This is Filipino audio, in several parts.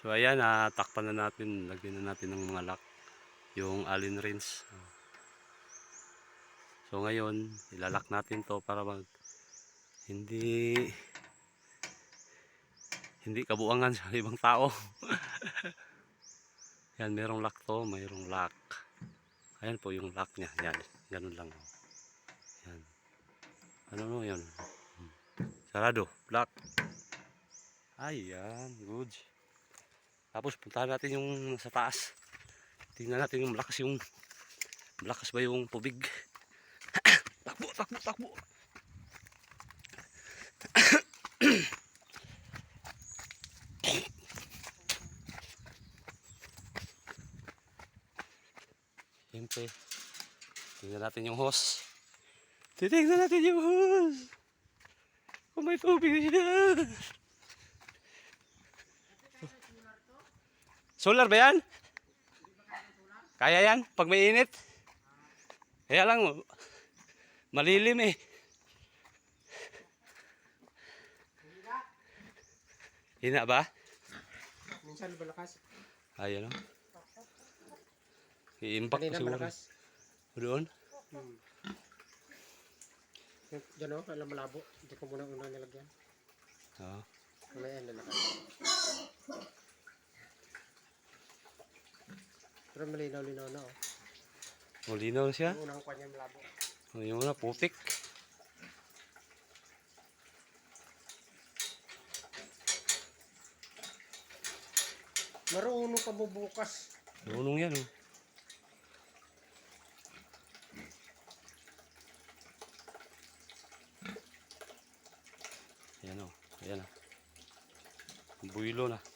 So ayan, ah, na natin, lagyan na natin ng mga lock, yung allen rinse. So ngayon, ilalak natin to para mag hindi hindi kabuangan sa ibang tao. yan, merong lock to, mayroong lock. Ayan po yung lock niya. Yan, ganun lang. oh. Yan. Ano no, yan. Hmm. Sarado, lock. Ayan, good. Tapos puntahan natin yung sa taas. Tingnan natin yung malakas yung malakas ba yung tubig. takbo, takbo, takbo. Siyempre, tingnan natin yung hose. Titingnan natin yung hose. Kung may tubig siya. Solar ba yan? Kaya yan? Pag may init? Kaya lang, malilim eh. Hina ba? Minsan malakas. Ayan o. I-impact Kanina ko siguro. malakas. Doon? Hmm. Diyan o, alam malabo. Hindi ko muna unang nilagyan. Oo. Mamaya yan Pero malinaw-linaw na o. Oh, linaw na siya. Yung unang kanya malabo. Oh, yung una, putik. Marunong ka mo bukas. Lunong yan oh. Ayan oh. Ayan ah. Builo na.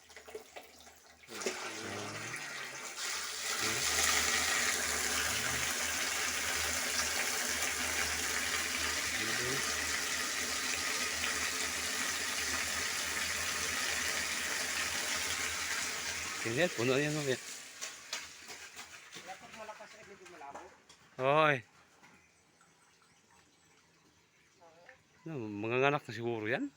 Puno yan yan. Ay medyo malabo. Hoy. Ano, mga anak na siguro yan.